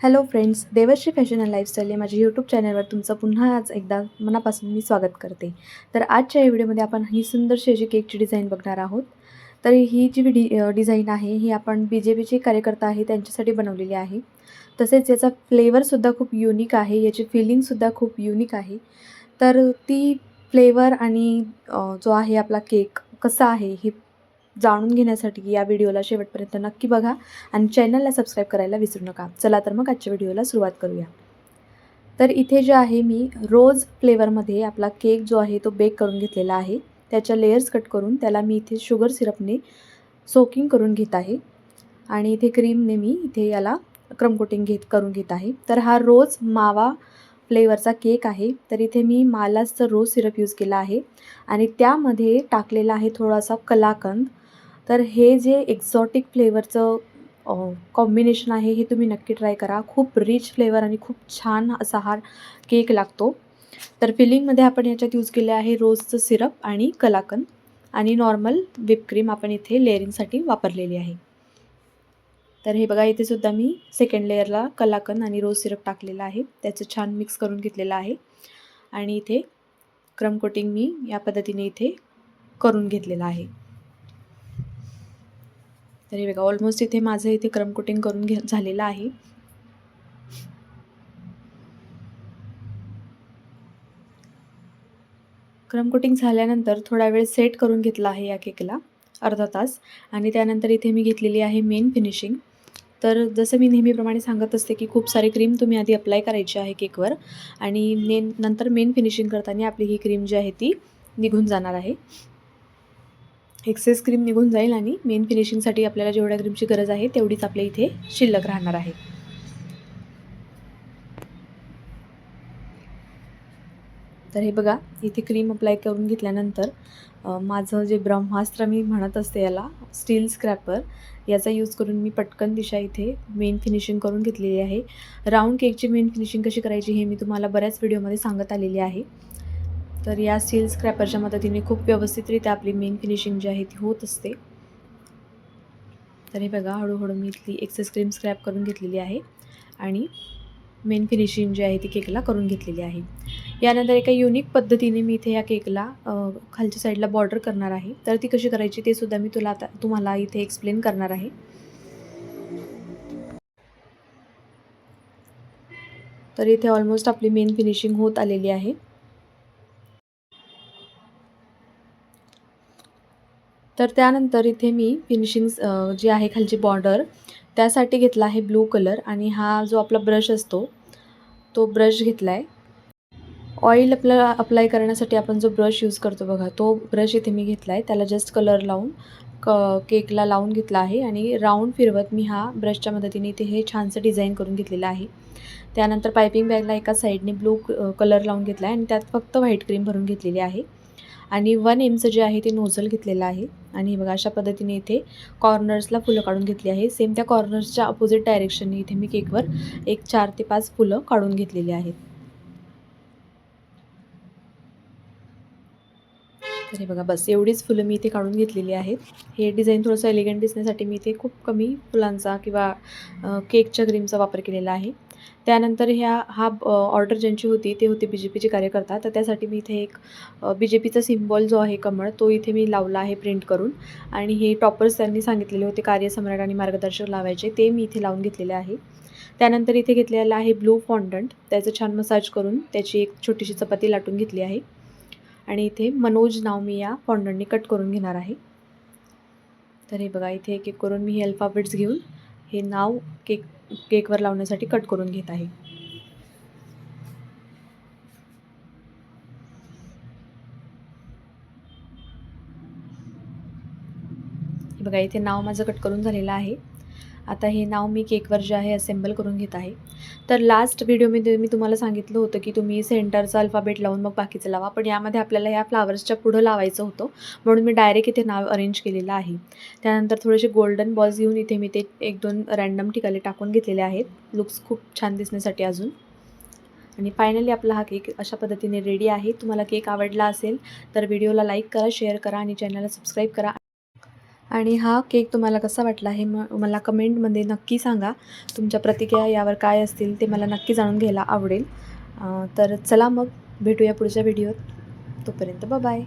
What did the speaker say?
Hello friends Devshree fashion and lifestyle या माझ्या YouTube चॅनलवर तुमचं पुन्हा आज एकदा मनापासून मी स्वागत करते. तर आजच्या या व्हिडिओमध्ये आपण ही सुंदरशी अशी केकची डिझाईन बघणार आहोत. तर ही जी डि डिझाईन आहे ही आपण बी जे पीचे कार्यकर्ता आहे त्यांच्यासाठी बनवलेली आहे. तसेच याचा फ्लेवरसुद्धा खूप युनिक आहे याची फिलिंगसुद्धा खूप युनिक आहे. तर ती फ्लेवर आणि जो आहे आपला केक कसा आहे हे जाणून घेण्यासाठी या व्हिडिओला शेवटपर्यंत नक्की बघा आणि चॅनलला सबस्क्राईब करायला विसरू नका. चला तर मग आजच्या व्हिडिओला सुरुवात करूया. तर इथे जे आहे मी रोज फ्लेवरमध्ये आपला केक जो आहे तो बेक करून घेतलेला आहे. त्याच्या लेयर्स कट करून त्याला मी इथे शुगर सिरपने सोकिंग करून घेत आहे. आणि इथे क्रीमने मी इथे याला क्रमकोटिंग घेत करून घेत आहे. तर हा रोज मावा फ्लेवरचा केक आहे. तर इथे मी मालाचं रोज सिरप यूज केला आहे. आणि त्यामध्ये टाकलेला आहे थोडासा कलाकंद. तर हे जे एक्झॉटिक फ्लेवरचं कॉम्बिनेशन आहे हे तुम्ही नक्की ट्राय करा. खूप रिच फ्लेवर आणि खूप छान असा हा केक लागतो. तर फिलिंगमध्ये आपण याच्यात यूज केले आहे रोजचं सिरप आणि कलाकंद आणि नॉर्मल विपक्रीम आपण इथे लेअरिंगसाठी वापरलेली आहे. तर हे बघा इथे सुद्धा मी सेकंड लेअरला कलाकंद आणि रोज सिरप टाकलेला आहे. त्याचं छान मिक्स करून घेतलेलं आहे. आणि इथे क्रम कोटिंग मी या पद्धतीने इथे करून घेतलेलं आहे. तर हे बघा ऑलमोस्ट इथे माझं इथे क्रमकुटिंग करून घे झालेलं आहे. क्रमकुटिंग झाल्यानंतर थोडा वेळ सेट करून घेतला आहे या केकला अर्धा तास. आणि त्यानंतर इथे मी घेतलेली आहे मेन फिनिशिंग तर जसं मी नेहमीप्रमाणे सांगत असते की खूप सारी क्रीम तुम्ही आधी अप्लाय करायची आहे केकवर आणि नेन नंतर मेन फिनिशिंग करताना आपली ही क्रीम जी आहे ती निघून जाणार आहे. एक्सेस क्रीम निघून जाईल आणि मेन फिनिशिंगसाठी आपल्याला जेवढ्या क्रीमची गरज आहे तेवढीच आपल्या इथे शिल्लक राहणार आहे. तर हे बघा इथे क्रीम अप्लाय करून घेतल्यानंतर माझं जे ब्रह्मास्त्र मी म्हणत असते याला स्टील स्क्रॅपर याचा यूज करून मी पटकन दिशा इथे मेन फिनिशिंग करून घेतलेली आहे. राऊंड केकची मेन फिनिशिंग कशी करायची हे मी तुम्हाला बऱ्याच व्हिडिओमध्ये सांगत आलेली आहे. तर या सील स्क्रॅपरच्या मदतीने खूप व्यवस्थितरित्या आपली मेन फिनिशिंग जी आहे ती होत असते. तर हे बघा हळूहळू मी इथली एक्सेस क्रीम स्क्रॅप करून घेतलेली आहे आणि मेन फिनिशिंग जी आहे ती केकला करून घेतलेली आहे. यानंतर एका युनिक पद्धतीने मी इथे या केकला खालच्या साईडला बॉर्डर करणार आहे. तर ती कशी करायची ते सुद्धा मी तुला आता तुम्हाला इथे एक्सप्लेन करणार आहे. तर इथे ऑलमोस्ट आपली मेन फिनिशिंग होत आलेली आहे. तर त्यानंतर इथे मी फिनिशिंग जी आहे खालची बॉर्डर त्यासाठी घेतला आहे ब्लू कलर आणि हा जो आपला ब्रश असतो तो ब्रश घेतला आहे ऑइल आपल्याला अप्लाय करण्यासाठी आपण जो ब्रश यूज करतो बघा तो ब्रश इथे मी घेतला आहे त्याला जस्ट कलर लावून क केकला लावून घेतला आहे आणि राऊंड फिरवत मी हा ब्रशच्या मदतीने इथे हे छानसं डिझाईन करून घेतलेलं आहे. त्यानंतर पायपिंग बॅगला एका साईडने ब्लू कलर लावून घेतला आहे आणि त्यात फक्त व्हाईट क्रीम भरून घेतलेली आहे. आणि वन एमचं जे आहे ते नोझल घेतलेलं आहे. आणि बघा अशा पद्धतीने इथे कॉर्नर्सला फुलं काढून घेतली आहे. सेम त्या कॉर्नर्सच्या अपोजिट डायरेक्शनने इथे मी केकवर एक चार ते पाच फुलं काढून घेतलेली आहेत. तर हे बघा बस एवढीच फुलं मी इथे काढून घेतलेली आहेत. हे डिझाईन थोडंसं एलिगंट दिसण्यासाठी मी इथे खूप कमी फुलांचा किंवा केकच्या क्रीमचा वापर केलेला आहे. त्यानंतर ह्या हा ऑर्डर ज्यांची होती ते होते बी जे पीचे कार्यकर्ता. तर त्यासाठी मी इथे एक बी जे पीचा सिम्बॉल जो आहे कमळ तो इथे मी लावला आहे प्रिंट करून. आणि हे टॉपर्स त्यांनी सांगितलेले होते कार्यसम्राट आणि मार्गदर्शक लावायचे ते मी इथे लावून घेतलेले आहे. त्यानंतर इथे घेतलेलं आहे ब्लू फॉन्डंट त्याचं छान मसाज करून त्याची एक छोटीशी चपाती लाटून घेतली आहे. आणि इथे मनोज नाव मी या फॉन्डंटने कट करून घेणार आहे. तर हे बघा इथे एक एक करून मी हे अल्फाबेट्स घेऊन हे नाव केक केकवर लावण्यासाठी कट करून घेत आहे. बघा इथे नाव माझं कट करून झालेलं आहे. आता हे नाव मी केकवर जे आहे असेंबल करून घेत आहे. तर लास्ट व्हिडिओमध्ये मी तुम्हाला सांगितलं होतं की तुम्ही सेंटरचा अल्फाबेट लावून मग बाकीचं लावा. पण यामध्ये आपल्याला ह्या फ्लावर्सच्या पुढं लावायचं होतं. म्हणून मी डायरेक्ट इथे नाव अरेंज केलेलं आहे. त्यानंतर थोडेसे गोल्डन बॉल्स घेऊन इथे मी ते एक दोन रॅन्डम ठिकाणी टाकून घेतलेले आहेत. लुक्स खूप छान दिसण्यासाठी अजून. आणि फायनली आपला हा केक अशा पद्धतीने रेडी आहे. तुम्हाला केक आवडला असेल तर व्हिडिओला लाईक करा शेअर करा आणि चॅनलला सबस्क्राईब करा. आणि हा केक तुम्हाला कसा वाटला हे म मला कमेंटमध्ये नक्की सांगा. तुमच्या प्रतिक्रिया यावर काय असतील ते मला नक्की जाणून घ्यायला आवडेल. तर चला मग भेटूया पुढच्या व्हिडिओत. तोपर्यंत बाय